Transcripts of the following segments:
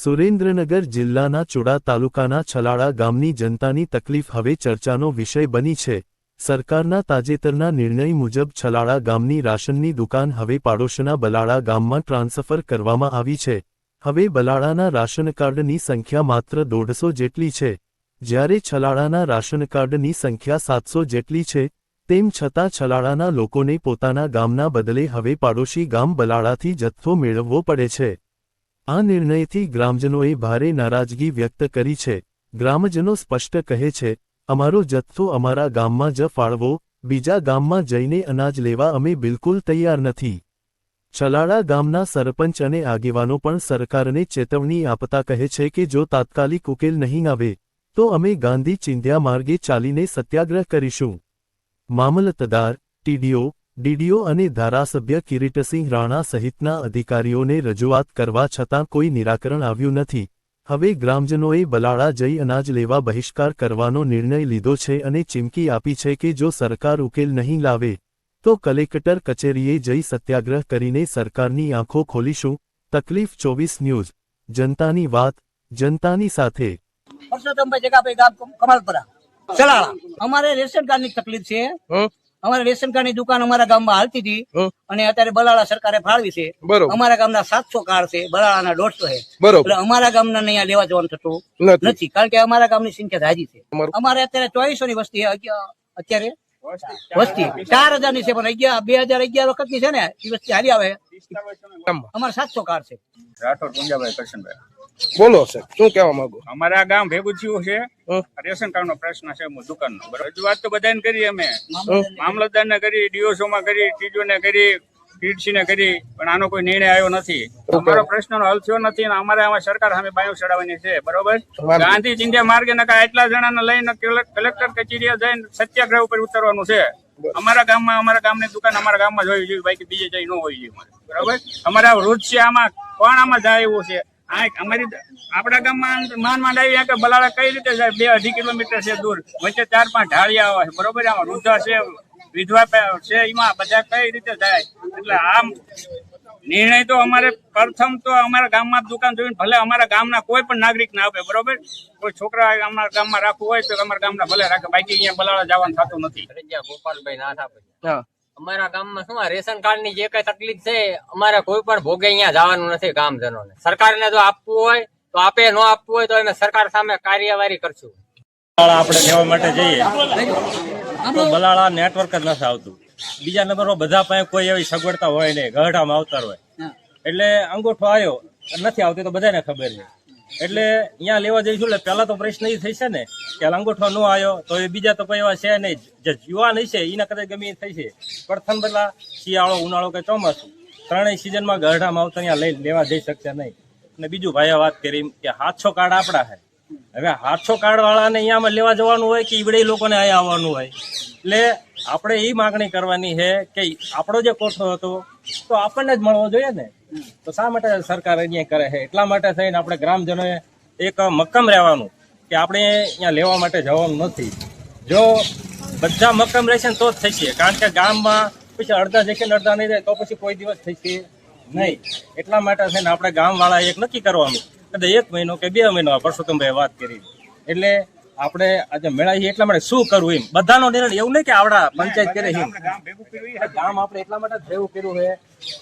સુરેન્દ્રનગર જિલ્લાના ચુડા તાલુકાના છલાડા ગામની જનતાની તકલીફ હવે ચર્ચાનો વિષય બની છે. સરકારના તાજેતરના નિર્ણય મુજબ છલાડા ગામની રાશનની દુકાન હવે પાડોશના બલાડા ગામમાં ટ્રાન્સફર કરવામાં આવી છે. હવે બલાડાના રાશનકાર્ડની સંખ્યા માત્ર દોઢસો જેટલી છે. જ્યારે છલાડાના રાશનકાર્ડની સંખ્યા સાતસો જેટલી છે, તેમ છતાં છલાડાના લોકોને પોતાના ગામના બદલે હવે પાડોશી ગામ બલાડાથી જથ્થો મેળવવો પડે છે. આ નિર્ણયથી ગ્રામજનોએ ભારે નારાજગી વ્યક્ત કરી છે. ગ્રામજનો સ્પષ્ટ કહે છે, અમારો જથ્થો અમારા ગામમાં જ ફાળવો, બીજા ગામમાં જઈને અનાજ લેવા અમે બિલકુલ તૈયાર નથી. છલાડા ગામના સરપંચ અને આગેવાનો પણ સરકારને ચેતવણી આપતા કહે છે કે જો તાત્કાલિક ઉકેલ નહીં આવે, તો અમે ગાંધી ચિંધ્યા માર્ગે ચાલીને સત્યાગ્રહ કરીશું. મામલતદાર, ટીડીઓ ડીડીઓ અને ધારાસભ્ય કિરીટસિંહ રાણા સહિતના અધિકારીઓને રજૂઆત કરવા છતાં કોઈ નિરાકરણ આવ્યું નથી. હવે ગ્રામજનોએ બલાળા જઈ અનાજ લેવા બહિષ્કાર કરવાનો નિર્ણય લીધો છે અને ચીમકી આપી છે કે જો સરકાર ઉકેલ નહીં લાવે તો કલેક્ટર કચેરીએ જઈ સત્યાગ્રહ કરીને સરકારની આંખો ખોલીશું. તકલીફ ચોવીસ ન્યૂઝ. જનતાની વાત જનતાની સાથે. પરસોત્તમભાઈ જગાભાઈ ગામ કમ- ચલાળા. અમારે રેશન કાર્ડની તકલીફ છે? અમારે રેશન કાર્ડની દુકાન અમારા ગામમાં હાલતી હતી અને અત્યારે બલાળા સરકારે ફાળવી છે. અમારા ગામના સાતસો કાર્ડ છે બલાળાના દોઢસો છે. એટલે અમારા ગામના અહીંયા લેવા જવાનું થતું નથી. કારણ કે અમારા ગામની સંખ્યા હાજી છે. અમારે અત્યારે ચોવીસો ની વસ્તી છે. અત્યારે? વસ્તી ચાર હજારની છે. પણ અગિયાર બે હજાર અગિયાર વખતની છે ને એ વસ્તી હારી આવે. અમારે સાતસો કાર્ડ છે. રાઠોડ પુંજાભાઈ કરશનભાઈ. બોલો સર શું કહેવા માંગો? અમારે આ ગામ ભેગું થયું છે. રેશન કાર્ડ નો પ્રશ્ન છે દુકાન નો રજૂઆત તો બધાને કરી અમે. મામલતદાર ને કરી ડીઓસો માં કરી ટીજો ને કરી પીડસી ને કરી પણ આનો કોઈ નિર્ણય આવ્યો નથી. અમારો પ્રશ્ન નો હલ થયો નથી અને અમારે આમાં સરકાર સામે બાયો ચડાવવાની છે. બરોબર? ગાંધી ચિંધ્યા માર્ગે નકા એટલા જણાને લઈને કલે- કલેક્ટર કચેરીએ જઈને સત્યાગ્રહ ઉપર ઉતરવાનું છે. અમારા ગામમાં અમારા ગામની દુકાન અમારા ગામમાં જોવી હોવી જોઈએ બાકી બીજે જઈ ન હોવી જોઈએ બરોબર? અમારા વૃદ્ધ છે આમાં કોણ આમાં જાય એવું છે? આ અમારી આપણા ગામમાં માન માંડ આવી કે બલાડા કઈ રીતે જાય? બે અઢી કિલોમીટર છે દૂર. વચ્ચે ચાર પાંચ ઢાળિયા આવે છે બરોબર? આમાં વૃદ્ધા છે વિધવા છે એમાં બધા કઈ રીતે જાય? એટલે આમ નિર્ણય તો અમારે પ્રથમ તો અમારા ગામમાં દુકાન જોઈને ભલે અમારા ગામના કોઈ પણ નાગરિક ના આપે બરોબર? કોઈ છોકરા અમારા ગામમાં રાખવું હોય તો અમારા ગામના ભલે રાખે. બાકી અહીંયા બલાડા જવાનું થતું નથી. ગોપાલભાઈ ના હા. અમારા ગામમાં શું રેશન કાર્ડની જે કઈ તકલીફ છે અમારે કોઈ પણ ભોગે અહીંયા જવાનું નથી ગામજનોને. સરકારને જો આપવું હોય તો આપે ન આપવું હોય તો અમે સરકાર સામે કાર્યવાહી કરશું. બલાળા આપણે લેવા માટે જઈએ તો બલાળા નેટવર્ક જ નથી આવતું. બીજા નંબરમાં બધા પાસે કોઈ એવી સગવડતા હોય નહીં ગઢામાં આવતા હોય. એટલે અંગૂઠો આવ્યો નથી આવતી તો બધાને ખબર છે. એટલે અહીંયા લેવા જઈશું એટલે પહેલા તો પ્રશ્ન એ છે ને કે લંગોઠો ન આવ્યો, તો એ બીજા તો કોઈ એવા છે નહીં. જે યુવાન છે એના કદાચ ગમે એ થઈ છે પ્રથમ પહેલા શિયાળો, ઉનાળો કે ચોમાસું. ત્રણેય સિઝનમાં ગઢામાં આવતા અહીંયા લઈ લેવા જઈ શકશે નહીં. અને બીજું ભાઈએ વાત કરી કે હાથસો કાર્ડ આપણા છે હવે હાથસો કાર્ડ વાળાને અહીંયામાં લેવા જવાનું હોય કે ઈવડે લોકોને અહીંયા આવવાનું હોય? એટલે આપણે એ માગણી કરવાની છે કે આપણો જે કોઠો હતો તો આપણને જ મળવો જોઈએ ને? તો શા માટે સરકાર અહીંયા કરે છે? એટલા માટે થઈને આપણે ગ્રામજનોએ એક મક્કમ રહેવાનું કે આપણે અહીંયા લેવા માટે જવાનું નથી. જો બધા મક્કમ રહેશે ને તો જ થશે કારણ કે ગામમાં પછી અડધા જશે ને અડધા નહીં જાય તો પછી કોઈ દિવસ થશે નહીં. એટલા માટે થઈને આપણે ગામવાળા એક નક્કી કરવાનું. કદાચ એક મહિનો કે બે મહિનો આ પરસોત્તમભાઈએ વાત કરી. એટલે આપણે આજે મેળાવીએ એટલા માટે શું કરવું એમ? બધાનો નિર્ણય એવું નહીં કે આવડા પંચાયત કરે એમ. ગામ ભેગું કર્યું એ ગામ આપણે એટલા માટે જ ભેગું કર્યું છે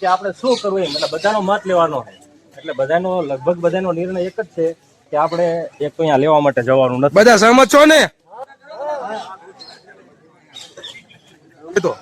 કે આપણે શું કરવું એમ? એટલે બધાનો મત લેવાનો છે. એટલે બધાનો લગભગ બધાનો નિર્ણય એક જ છે કે આપણે એક તો અહીંયા લેવા માટે જવાનું નથી. બધા સહમત છો ને? તો.